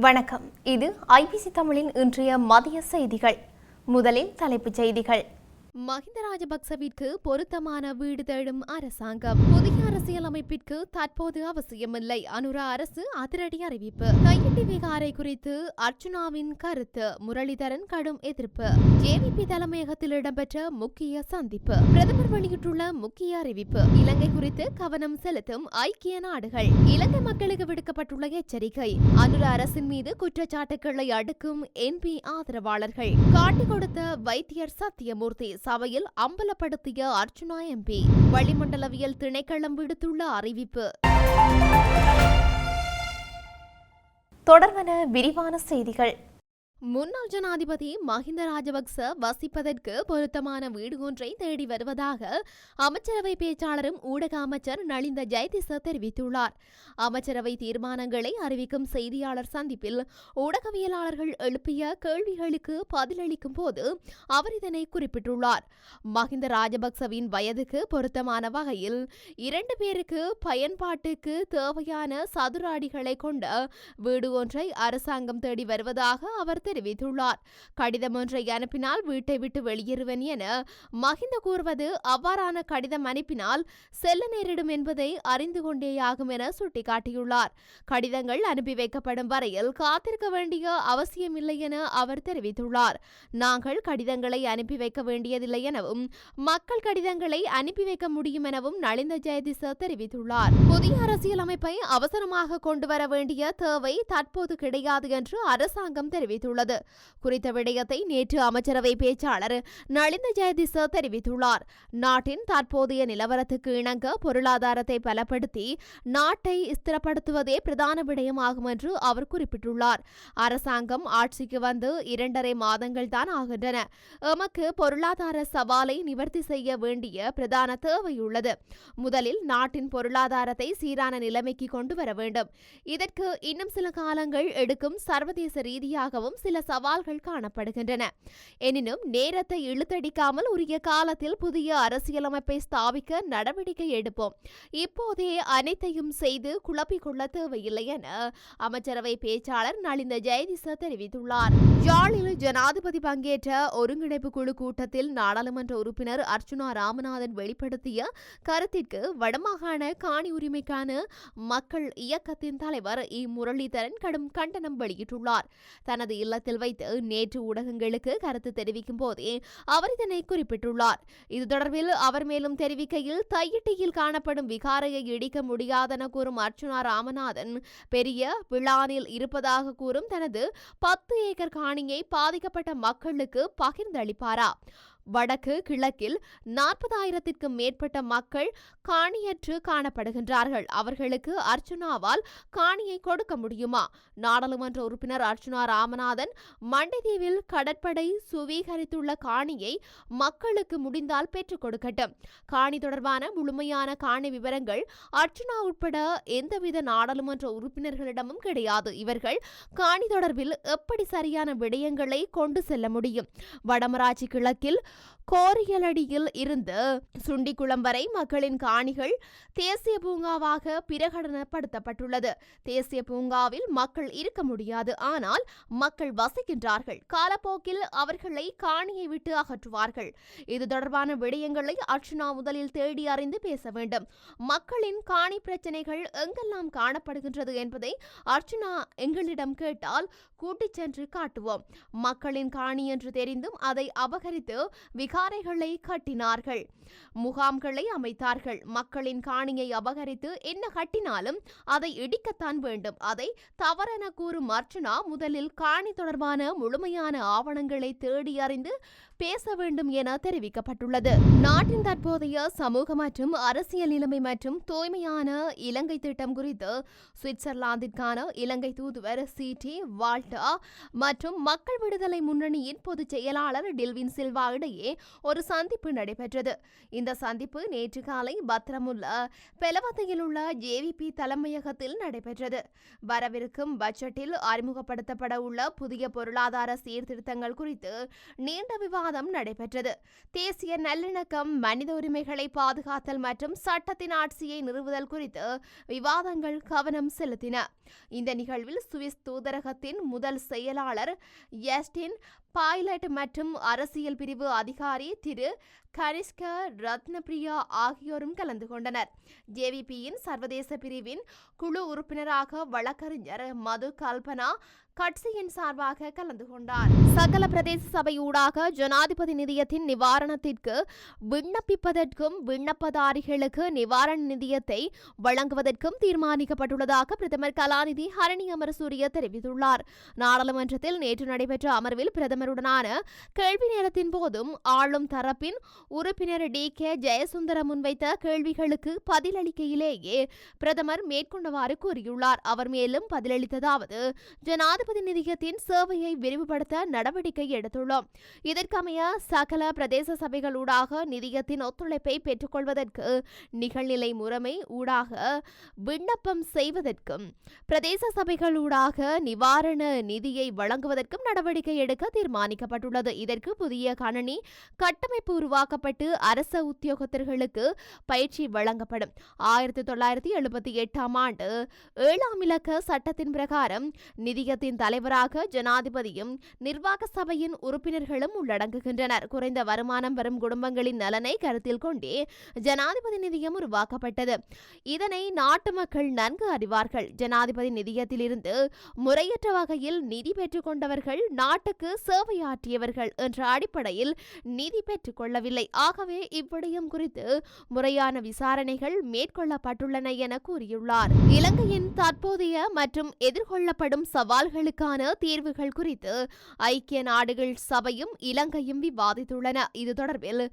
வணக்கம். இது ஐபிசி தமிழின் இன்றைய மதிய செய்திகள். முதலில் தலைப்புச் செய்திகள். மஹிந்த ராஜபக்சவிற்கு பொருத்தமான வீடு தேடும் அரசாங்கம். புதிய அரசியலமைப்பிற்கு தற்போது அவசியமில்லை. அனுரா அரசு அதிரடி அறிவிப்பு. கையெட்டி விகாரை குறித்து அர்ச்சுனாவின் கருத்து முரளிதரன் கடும் எதிர்ப்பு. ஜேவிபி தலைமையகத்தில் இடம்பெற்ற முக்கிய சந்திப்பு. பிரதமர் வெளியிட்டுள்ள முக்கிய அறிவிப்பு. இலங்கை குறித்து கவனம் செலுத்தும் ஐக்கிய நாடுகள். இலங்கை மக்களுக்கு விடுக்கப்பட்டுள்ள எச்சரிக்கை. அனுரா அரசின் மீது குற்றச்சாட்டுகளை அடுக்கும் என்பி ஆதரவாளர்கள். காட்டிக் கொடுத்த வைத்தியர் சத்தியமூர்த்தி சபையில் அம்பலப்படுத்திய அர்ச்சுனா எம்பி வளிமண்டலவியல் திணைக்களம் விடுத்துள்ள அறிவிப்பு. தொடர்வன விரிவான செய்திகள். முன்னாள் ஜனாதிபதி மஹிந்த ராஜபக்ச வசிப்பதற்கு பொருத்தமான வீடு ஒன்றை தேடி வருவதாக அமைச்சரவை பேச்சாளரும் ஊடக அமைச்சர் நளிந்த ஜெயதிச தெரிவித்துள்ளார். அமைச்சரவை தீர்மானங்களை அறிவிக்கும் செய்தியாளர் சந்திப்பில் ஊடகவியலாளர்கள் எழுப்பிய கேள்விகளுக்கு பதிலளிக்கும் போது அவர் இதனை குறிப்பிட்டுள்ளார். மஹிந்த ராஜபக்சவின் வயதுக்கு பொருத்தமான வகையில் இரண்டு பேருக்கு பயன்பாட்டுக்கு தேவையான சதுர அடிகளை கொண்ட வீடு ஒன்றை அரசாங்கம் தேடி வருவதாக அவர் தெரிவித்துள்ளார். கடிதம் ஒன்றை அனுப்பினால் வீட்டை விட்டு வெளியேறுவேன் என மஹிந்த கூறுவது அவ்வாறான கடிதம் அனுப்பினால் செல்ல நேரிடும் என்பதை அறிந்து கொண்டேயாகும் என சுட்டிக்காட்டியுள்ளார். கடிதங்கள் அனுப்பி வைக்கப்படும் வரையில் காத்திருக்க வேண்டிய அவசியமில்லை என அவர் தெரிவித்துள்ளார். நாங்கள் கடிதங்களை அனுப்பி வைக்க வேண்டியதில்லை எனவும் மக்கள் கடிதங்களை அனுப்பி வைக்க முடியும் எனவும் நளிந்த ஜெயதிச தெரிவித்துள்ளார். புதிய அரசியலமைப்பை அவசரமாக கொண்டு வர வேண்டிய தேவை தற்போது கிடையாது என்று அரசாங்கம் தெரிவித்துள்ளது. உள்ளது குறித்த விடயத்தை நேற்று அமைச்சரவை பேச்சாளர் நளிந்த ஜெயதிச தெரிவித்துள்ளார். நாட்டின் தற்போதைய நிலவரத்துக்கு இணங்க பொருளாதாரத்தை பலப்படுத்தி நாட்டை ஸ்திரப்படுத்துவதே பிரதான விடயமாகும் என்று அவர் குறிப்பிட்டுள்ளார். அரசாங்கம் ஆட்சிக்கு வந்து இரண்டரை மாதங்கள் தான் ஆகின்றன. எமக்கு பொருளாதார சவாலை நிவர்த்தி செய்ய வேண்டிய பிரதான தேவையுள்ளது. முதலில் நாட்டின் பொருளாதாரத்தை சீரான நிலைமைக்கு கொண்டு வர வேண்டும். இதற்கு இன்னும் சில காலங்கள் எடுக்கும் சர்வதேச ரீதியாகவும் சில சவால்கள் காணப்படுகின்றன. எனினும் நேரத்தை இழுத்தடிக்காமல் உரிய காலத்தில் புதிய அரசியலமைப்பை ஸ்தாபிக்க நடவடிக்கை எடுப்போம். இப்போதே அனைத்தையும் செய்து குழப்பிக்கொள்ள தேவையில்லை என அமைச்சரவை பேச்சாளர் நளிந்த ஜெயதிச தெரிவித்துள்ளார். யாழில் ஜனாதிபதி பங்கேற்ற ஒருங்கிணைப்பு குழு கூட்டத்தில் நாடாளுமன்ற உறுப்பினர் அர்ச்சுனா ராமநாதன் வெளிப்படுத்திய கருத்திற்கு வடமாகாண காணி உரிமைக்கான மக்கள் இயக்கத்தின் தலைவர் இ. முரளிதரன் கடும் கண்டனம் வெளியிட்டுள்ளார். தனது தளத்தில் வைத்து நேற்று ஊடகங்களுக்கு கருத்து தெரிவிக்கும் போதே அவர் இதனை குறிப்பிட்டுள்ளார். இது தொடர்பில் அவர் மேலும் தெரிவிக்கையில் தையிட்டியில் காணப்படும் விகாரையை இடிக்க முடியாதென கூறும் அர்ச்சுனா ராமநாதன் பெரிய விழானில் இருப்பதாக கூறும் தனது பத்து ஏக்கர் காணியை பாதிக்கப்பட்ட மக்களுக்கு பகிர்ந்தளிப்பாரா? வடக்கு கிழக்கில் நாற்பதாயிரத்திற்கும் மேற்பட்ட மக்கள் காணியற்று காணப்படுகின்றார்கள். அவர்களுக்கு அர்ச்சுனாவால் காணியை கொடுக்க முடியுமா? நாடாளுமன்ற உறுப்பினர் அர்ச்சுனா ராமநாதன் மண்டைதீவில் கடற்படை சுவீகரித்துள்ள காணியை மக்களுக்கு முடிந்தால் பெற்றுக் கொடுக்கட்டும். காணி தொடர்பான முழுமையான காணி விவரங்கள் அர்ச்சுனா உட்பட எந்தவித நாடாளுமன்ற உறுப்பினர்களிடமும் கிடையாது. இவர்கள் காணி தொடர்பில் எப்படி சரியான விடயங்களை கொண்டு செல்ல முடியும்? வடமராட்சி கிழக்கில் கோரியலடியில் இருந்து சுண்டிக்குளம் வரை மக்களின் காணிகள் தேசிய பூங்காவாக பிரகடனப்படுத்தப்பட்டுள்ளது. தேசிய பூங்காவில் மக்கள் இருக்க முடியாது. ஆனால் மக்கள் வசிக்கின்றார்கள். காலப்போக்கில் அவர்களை காணியை விட்டு அகற்றுவார்கள். இது தொடர்பான விடயங்களை அர்ச்சுனா முதலில் தேடி அறிந்து பேச வேண்டும். மக்களின் காணி பிரச்சனைகள் எங்கெல்லாம் காணப்படுகின்றது என்பதை அர்ச்சுனா எங்களிடம் கேட்டால் கூட்டிச் சென்று காட்டுவோம். மக்களின் காணி என்று தெரிந்தும் அதை அபகரித்து விகாரைகளை கட்டினார்கள். முகாம்களை அமைத்தார்கள். மக்களின் காணியை அபகரித்து என்ன கட்டினாலும் அதை இடிக்கத்தான் வேண்டும். அதை தவறென கூறும் அர்ச்சனா முதலில் காணி தொடர்பான முழுமையான ஆவணங்களை தேடி அறிந்து பேச வேண்டும் என தெரிவிக்கப்பட்டுள்ளது. நாட்டின் தற்போதைய சமூக மற்றும் அரசியல் நிலைமை மற்றும் தூய்மையான இலங்கை திட்டம் குறித்து சுவிட்சர்லாந்திற்கான இலங்கை தூதுவர் சி. டி. வால்டா மற்றும் மக்கள் விடுதலை முன்னணியின் பொதுச் செயலாளர் டில்வின் சில்வா இடையே ஒரு சந்திப்பு நடைபெற்றது. இந்த சந்திப்பு நேற்று காலை பத்திரமுள்ள பெலவத்தையில் உள்ள ஜேவிபி தலைமையகத்தில் நடைபெற்றது. வரவிருக்கும் பட்ஜெட்டில் அறிமுகப்படுத்தப்பட உள்ள புதிய பொருளாதார சீர்திருத்தங்கள் குறித்து நீண்ட விவாதம் நடைபெற்றது. தேசிய நல்லிணக்கம் மனித உரிமைகளை பாதுகாத்தல் மற்றும் சட்டத்தின் ஆட்சியை நிறுவுதல் குறித்து விவாதங்கள் கவனம் செலுத்தின. இந்த நிகழ்வில் சுவிஸ் தூதரகத்தின் முதல் செயலாளர் எஸ்டின் பைலட் மற்றும் அரசியல் பிரிவு அதிகாரி திரு கரிஷ்கர் ரத்னபிரியா ஆகியோரும் கலந்து கொண்டனர். ஜேவிபியின் சர்வதேச பிரிவின் குழு உறுப்பினராக வழக்கறிஞர் மது கல்பனா கட்சியின் சார்பாக கலந்து கொண்டார். சகல பிரதேச சபை ஊடாக ஜனாதிபதி நிதியத்தின் நிவாரணத்திற்கு விண்ணப்பிப்பதற்கும் விண்ணப்பதாரிகளுக்கு நிவாரண நிதியத்தை வழங்குவதற்கும் தீர்மானிக்கப்பட்டுள்ளதாக பிரதமர் கலாநிதி ஹரணி அமரசூரிய தெரிவித்துள்ளார். நாடாளுமன்றத்தில் நேற்று நடைபெற்ற அமர்வில் பிரதமர் பிரதமருடனான கேள்வி நேரத்தின் போதும் ஆளும் தரப்பின் உறுப்பினர் டி. கே. ஜெயசுந்தர முன்வைத்த கேள்விகளுக்கு பதிலளிக்கையிலேயே பிரதமர் மேற்கொண்டவாறு கூறியுள்ளார். அவர் மேலும் பதிலளித்ததாவது ஜனாதிபதி நிதியத்தின் சேவையை விரிவுபடுத்த நடவடிக்கை எடுத்துள்ளோம். இதற்கமைய சகல பிரதேச சபைகளூடாக நிதியத்தின் ஒத்துழைப்பை பெற்றுக்கொள்வதற்கு நிகழ்நிலை முறைமை ஊடாக விண்ணப்பம் செய்வதற்கும் பிரதேச சபைகளூடாக நிவாரண நிதியை வழங்குவதற்கும் நடவடிக்கை எடுக்க தீர்மானிக்கப்பட்டுள்ளது இதற்கு புதிய கணனி கட்டமைப்பு உருவாக்கப்பட்டு அரச உத்தியோகத்தர்களுக்கு பயிற்சி வழங்கப்படும். ஆயிரத்தி தொள்ளாயிரத்தி எழுபத்தி எட்டாம் ஆண்டு ஏழாம் இலக்க சட்டத்தின் பிரகாரம் நிதியத்தின் தலைவராக ஜனாதிபதியும் நிர்வாக சபையின் உறுப்பினர்களும் உள்ளடங்குகின்றனர். குறைந்த வருமானம் வரும் குடும்பங்களின் நலனை கருத்தில் கொண்டே ஜனாதிபதி நிதியம் உருவாக்கப்பட்டது. இதனை நாட்டு மக்கள் நன்கு அறிவார்கள். ஜனாதிபதி நிதியத்திலிருந்து முறையற்ற வகையில் நிதி பெற்றுக் கொண்டவர்கள் நாட்டுக்கு சேவை சேவையாற்றியவர்கள் என்ற அடிப்படையில் நிதி பெற்றுக் கொள்ளவில்லை ஆகவே இவ்விடயம் குறித்து முறையான விசாரணைகள் மேற்கொள்ளப்பட்டுள்ளன என கூறியுள்ளார். இலங்கையின் தற்போதைய மற்றும் எதிர்கொள்ளப்படும் சவால்களுக்கான தீர்வுகள் குறித்து ஐக்கிய நாடுகள் சபையும் இலங்கையும் விவாதித்துள்ளன. இது தொடர்பில்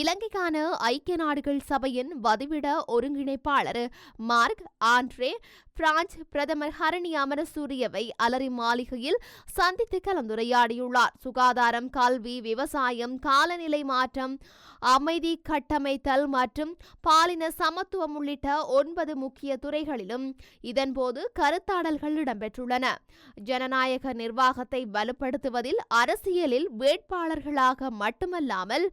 இலங்கைக்கான ஐக்கிய நாடுகள் சபையின் வதிவிட ஒருங்கிணைப்பாளர் மார்க் ஆண்ட்ரே பிரான்ஸ் பிரதமர் ஹரணி அமரசூரியவை அலரி மாளிகையில் சந்தித்து கலந்துரையாடியுள்ளார். சுகாதாரம் கல்வி விவசாயம் காலநிலை மாற்றம் அமைதி கட்டமைத்தல் மற்றும் பாலின சமத்துவம் உள்ளிட்ட ஒன்பது முக்கிய துறைகளிலும் இதன்போது கருத்தாடல்கள் இடம்பெற்றுள்ளன. ஜனநாயக நிர்வாகத்தை வலுப்படுத்துவதில் அரசியலில் வேட்பாளர்களாக மட்டுமல்லாமல்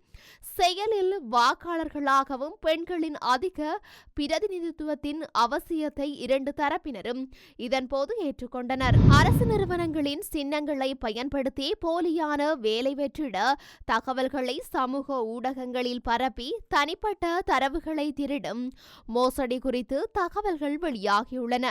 செயலில் வாக்காளர்களாகவும் பெண்களின் அதிக பிரதிநிதித்துவத்தின் அவசியத்தை இரண்டு தர தரப்பினரும் இதன்போது ஏற்றுக்கொண்டனர். அரசு நிறுவனங்களின் சின்னங்களை பயன்படுத்தி போலியான வேலை வெற்றிட தகவல்களை சமூக ஊடகங்களில் பரப்பி தனிப்பட்ட தரவுகளை திருடும். மோசடி குறித்து தகவல்கள் வெளியாகியுள்ளன.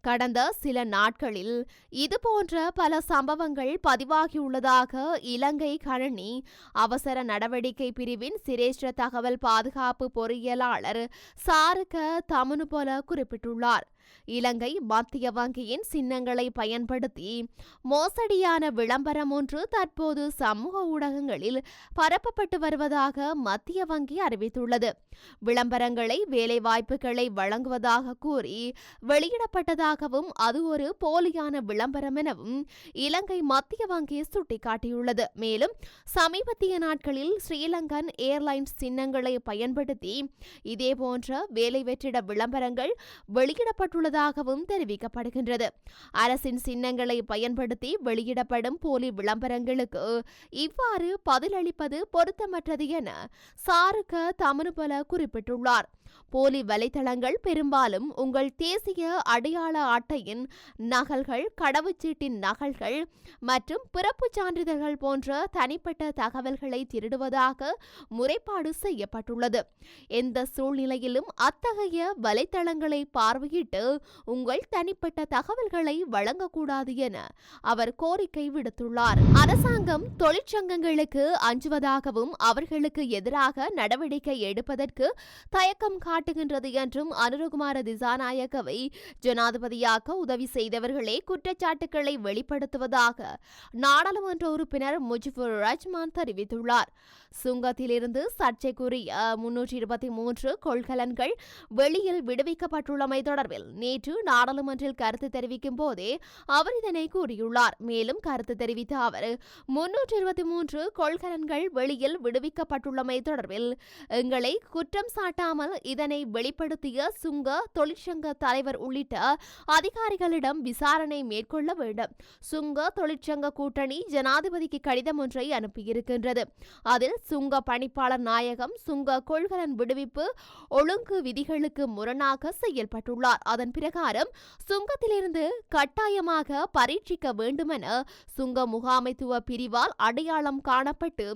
கடந்த சில நாட்களில் இதுபோன்ற பல சம்பவங்கள் பதிவாகியுள்ளதாக இலங்கை கணனி அவசர நடவடிக்கை பிரிவின் சிரேஷ்ட தகவல் பாதுகாப்பு பொறியியலாளர் சாருக்க தமனுபல குறிப்பிட்டுள்ளார். இலங்கை மத்திய வங்கியின் சின்னங்களை பயன்படுத்தி மோசடியான விளம்பரம் ஒன்று தற்போது சமூக ஊடகங்களில் பரப்பப்பட்டு வருவதாக மத்திய வங்கி அறிவித்துள்ளது. விளம்பரங்களை வேலைவாய்ப்புகளை வழங்குவதாக கூறி வெளியிடப்பட்ட வெளியிடப்பட்டதாகவும் அது ஒரு போலியான விளம்பரம் எனவும் இலங்கை மத்திய வங்கி சுட்டிக்காட்டியுள்ளது. மேலும் சமீபத்திய நாட்களில் ஸ்ரீலங்கன் ஏர்லைன்ஸ் சின்னங்களை பயன்படுத்தி இதேபோன்ற வேலை வெற்றிட விளம்பரங்கள் வெளியிடப்பட்டுள்ளதாகவும் தெரிவிக்கப்படுகின்றது. அரசின் சின்னங்களை பயன்படுத்தி வெளியிடப்படும் போலி விளம்பரங்களுக்கு இவ்வாறு பதிலளிப்பது பொருத்தமற்றது என சாருக்க தமனுபல குறிப்பிட்டுள்ளார். போலி வலைதளங்கள் பெரும்பாலும் உங்கள் தேசிய அடை அடையாள அட்டையின் நகல்கள் கடவுச்சீட்டின் நகல்கள் மற்றும் பிறப்பு சான்றிதழ்கள் போன்ற தனிப்பட்ட தகவல்களை திருடுவதாக முறைப்பாடு செய்யப்பட்டுள்ளது. எந்த சூழ்நிலையிலும் அத்தகைய வலைத்தளங்களை பார்வையிட்டு உங்கள் தனிப்பட்ட தகவல்களை வழங்கக்கூடாது என அவர் கோரிக்கை விடுத்துள்ளார். அரசாங்கம் தொழிற்சங்கங்களுக்கு அஞ்சுவதாகவும் அவர்களுக்கு எதிராக நடவடிக்கை எடுப்பதற்கு தயக்கம் காட்டுகின்றது என்றும் அனுரகுமார ஜன ஜனாதிபதியாக உதவி செய்தவர்களே குற்றச்சாட்டுக்களை வெளிப்படுத்துவதாக நாடாளுமன்ற உறுப்பினர் முஜிபுர் ரஹ்மான் தெரிவித்துள்ளார். சுங்கத்திலிருந்து சர்ச்சைக்குரிய முன்னூற்றி இருபத்தி மூன்று கொள்கலன்கள் வெளியில் விடுவிக்கப்பட்டுள்ளமை தொடர்பில் நேற்று நாடாளுமன்றில் கருத்து தெரிவிக்கும் போதே அவர் இதனை கூறியுள்ளார். மேலும் கருத்து தெரிவித்த அவர் முன்னூற்றி இருபத்தி மூன்று கொள்கலன்கள் வெளியில் விடுவிக்கப்பட்டுள்ளமை தொடர்பில் எங்களை குற்றம் சாட்டாமல் இதனை வெளிப்படுத்திய சுங்க தொழிற்சங்க தலைவர் உள்ளிட்ட அதிகாரிகளிடம் விசாரணை மேற்கொள்ள வேண்டும். சுங்க தொழிற்சங்க கூட்டணி ஜனாதிபதிக்கு கடிதம் ஒன்றை அனுப்பியிருக்கின்றது. அதில் சுங்க பணிப்பாளர் நாயகம் சுங்க கொள்கலன் விடுவிப்பு ஒழுங்கு விதிகளுக்கு முரணாக செயல்பட்டுள்ளார். அதன் பிரகாரம் சுங்கத்திலிருந்து கட்டாயமாக பரீட்சிக்க வேண்டுமென சுங்க முகாமைத்துவ பிரிவால் அடையாளம் காணப்பட்டு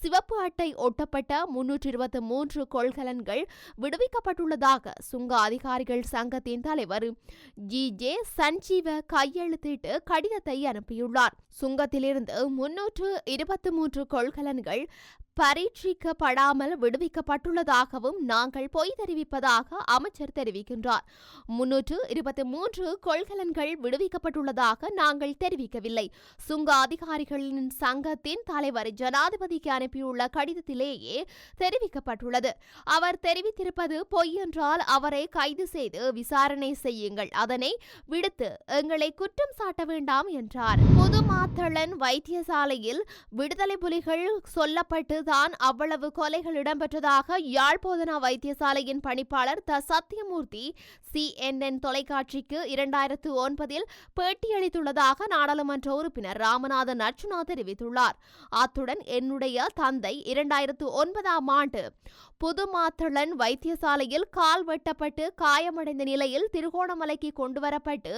சிவப்பு அட்டை ஒட்டப்பட்ட முன்னூற்றி இருபத்தி மூன்று கொள்கலன்கள் விடுவிக்கப்பட்டுள்ளதாக சுங்க அதிகாரிகள் சங்கத்தின் தலைவர் ஜி. ஜே. சஞ்சீவ கையெழுத்திட்டு கடிதத்தை அனுப்பியுள்ளார். சுங்கத்திலிருந்து முன்னூற்று இருபத்தி மூன்று கொள்கலன்கள் பரீட்சிக்கப்படாமல் விடுவிக்கப்பட்டுள்ளதாகவும் நாங்கள் பொய் தெரிவிப்பதாக அமைச்சர் தெரிவிக்கின்றார். முன்னூற்று இருபத்தி மூன்று கொள்கலன்கள் விடுவிக்கப்பட்டுள்ளதாக நாங்கள் தெரிவிக்கவில்லை. சுங்க அதிகாரிகளின் சங்கத்தின் தலைவர் ஜனாதிபதிக்கு அனுப்பியுள்ள கடிதத்திலேயே தெரிவிக்கப்பட்டுள்ளது. அவர் தெரிவித்திருப்பது பொய் என்றால் அவரை கைது செய்து விசாரணை செய்யுங்கள். அதனை விடுத்து எங்களை குற்றம் சாட்ட வேண்டாம் என்றார். புதுமாத்தளன் வைத்தியசாலையில் விடுதலை புலிகள் சொல்லப்பட்டு தான் அவ்வளவு கொலைகள் இடம்பெற்றதாக யாழ்போதனா வைத்தியசாலையின் பணிப்பாளர் த. சத்தியமூர்த்தி சிஎன்என் தொலைக்காட்சிக்கு இரண்டாயிரத்து ஒன்பதில் பேட்டியளித்துள்ளதாக நாடாளுமன்ற உறுப்பினர் ராமநாதன் அர்ச்சுனா தெரிவித்துள்ளார். அத்துடன் என்னுடைய தந்தை இரண்டாயிரத்து ஒன்பதாம் ஆண்டு புதுமாத்தளன் வைத்தியசாலையில் கால் வெட்டப்பட்டு காயமடைந்த நிலையில் திருகோணமலைக்கு கொண்டுவரப்பட்டு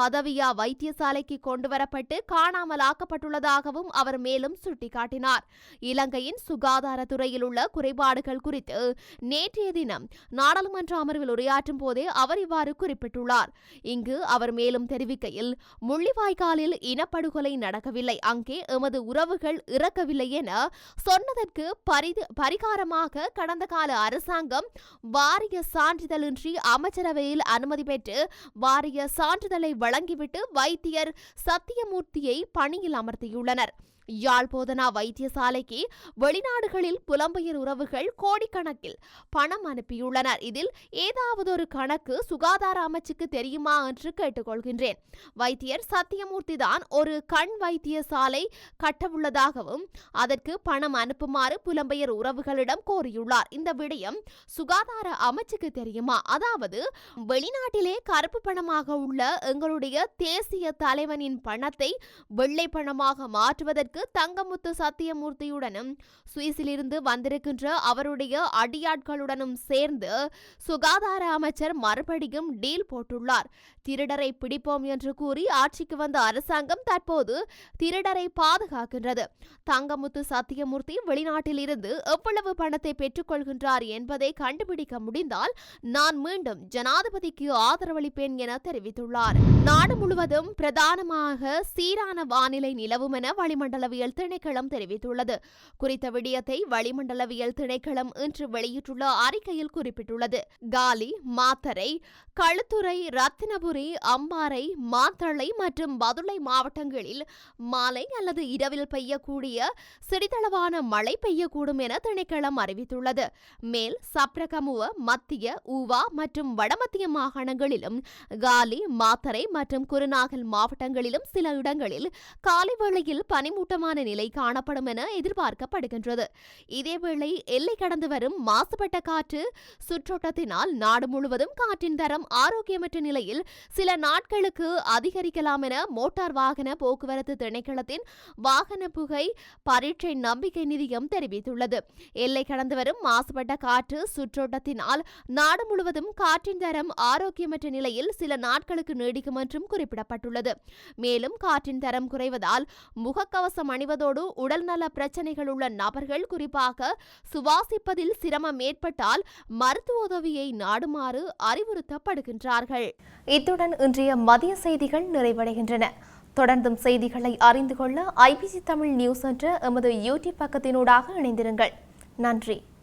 பதவியா வைத்தியசாலைக்கு கொண்டுவரப்பட்டு காணாமலாக்கப்பட்டுள்ளதாகவும் அவர் மேலும் சுட்டிக்காட்டினார். இலங்கையின் சுகாதாரத்துறையில் உள்ள குறைபாடுகள் குறித்து நேற்றைய தினம் நாடாளுமன்ற அமர்வில் உரையாற்றும் போதே அவர் இவ்வாறு குறிப்பிட்டுள்ளார். இங்கு அவர் மேலும் தெரிவிக்கையில் முள்ளிவாய்க்காலில் இனப்படுகொலை நடக்கவில்லை. அங்கே எமது உறவுகள் இறக்கவில்லை என சொன்னதற்கு பரிது பரிகாரமாக கடந்த கால அரசாங்கம் வாரிய சான்றிதழின்றி அமைச்சரவையில் அனுமதி பெற்று வாரிய சான்றிதழை வழங்கிவிட்டு வைத்தியர் சத்தியமூர்த்தியை பணியில் அமர்த்தியுள்ளனர். யாழ்போதனா வைத்தியசாலைக்கு வெளிநாடுகளில் புலம்பெயர் உறவுகள் கோடிக்கணக்கில் பணம் அனுப்பியுள்ளனர். இதில் ஏதாவது ஒரு கணக்கு சுகாதார அமைச்சுக்கு தெரியுமா என்று கேட்டுக்கொள்கின்றேன். வைத்தியர் சத்தியமூர்த்தி தான் ஒரு கண் வைத்தியசாலை கட்டவுள்ளதாகவும் அதற்கு பணம் அனுப்புமாறு புலம்பெயர் உறவுகளிடம் கோரியுள்ளார். இந்த விடயம் சுகாதார அமைச்சுக்கு தெரியுமா? அதாவது வெளிநாட்டிலே கருப்பு பணமாக உள்ள எங்களுடைய தேசிய தலைவனின் பணத்தை வெள்ளை பணமாக மாற்றுவதற்கு தங்கமுத்து சத்தியமூர்த்தியுடனும் சுவிஸிலிருந்து வந்திருக்கின்ற அவருடைய அடியாட்களுடனும் சேர்ந்து சுகாதார அமைச்சர் மறுபடியும் டீல் போட்டுள்ளார். திருடரை பிடிப்போம் என்று கூறி ஆட்சிக்கு வந்த அரசாங்கம் தற்போது திருடரை பாதுகாக்கின்றது. தங்கமுத்து சத்தியமூர்த்தி வெளிநாட்டில் இருந்து எவ்வளவு பணத்தை பெற்றுக்கொள்கின்றார் என்பதை கண்டுபிடிக்க முடிந்தால் நான் மீண்டும் ஜனாதிபதிக்கு ஆதரவளிப்பேன் என தெரிவித்துள்ளார். நாடு முழுவதும் பிரதானமாக சீரான வானிலை நிலவும் என வளிமண்டல வளிமண்டலவியல் திணைக்களம் தெரிவித்துள்ளது. குறித்த விடயத்தை வளிமண்டலவியல் திணைக்களம் இன்று வெளியிட்டுள்ள அறிக்கையில் குறிப்பிட்டுள்ளது. காலி மாத்தரை களுத்துறை ரத்தினபுரி அம்பாறை மாத்தளை மற்றும் பதுளை மாவட்டங்களில் மாலை அல்லது இரவில் பெய்யக்கூடிய சிறிதளவான மழை பெய்யக்கூடும் என திணைக்களம் அறிவித்துள்ளது. மேல் சப்ரகமுவ மத்திய ஊவா மற்றும் வடமத்திய மாகாணங்களிலும் காலி மாத்தரை மற்றும் குருநாகல் மாவட்டங்களிலும் சில இடங்களில் காலை வேளையில் மோசமான நிலை காணப்படும் என எதிர்பார்க்கப்படுகின்றது. இதேவேளை எல்லை கடந்து வரும் மாசுபட்ட காற்று சுற்றோட்டத்தினால் நாடு முழுவதும் காற்றின் தரம் ஆரோக்கியமற்ற நிலையில் சில நாட்களுக்கு அதிகரிக்கலாம் என மோட்டார் வாகன போக்குவரத்து திணைக்களத்தின் வாகன புகை பரீட்சை நம்பிக்கை நிதியம் தெரிவித்துள்ளது. எல்லை கடந்து வரும் மாசுபட்ட காற்று சுற்றோட்டத்தினால் நாடு முழுவதும் காற்றின் தரம் ஆரோக்கியமற்ற நிலையில் சில நாட்களுக்கு நீடிக்கும் என்றும் குறிப்பிடப்பட்டுள்ளது. மேலும் காற்றின் தரம் குறைவதால் முகக்கவசம் அணிவதோடு உடல்நல பிரச்சனைகள் உள்ள நபர்கள் குறிப்பாக சுவாசிப்பதில் சிரமம் ஏற்பட்டால் மருத்துவ உதவியை நாடுமாறு அறிவுறுத்தப்படுகின்றார்கள். இத்துடன் இன்றைய மதிய செய்திகள் நிறைவடைகின்றன. தொடர்ந்தும் செய்திகளை அறிந்து கொள்ள ஐபிசி தமிழ் நியூஸ் என்ற எமது யூடியூப் பக்கத்தினூடாக இணைந்திருங்கள். நன்றி.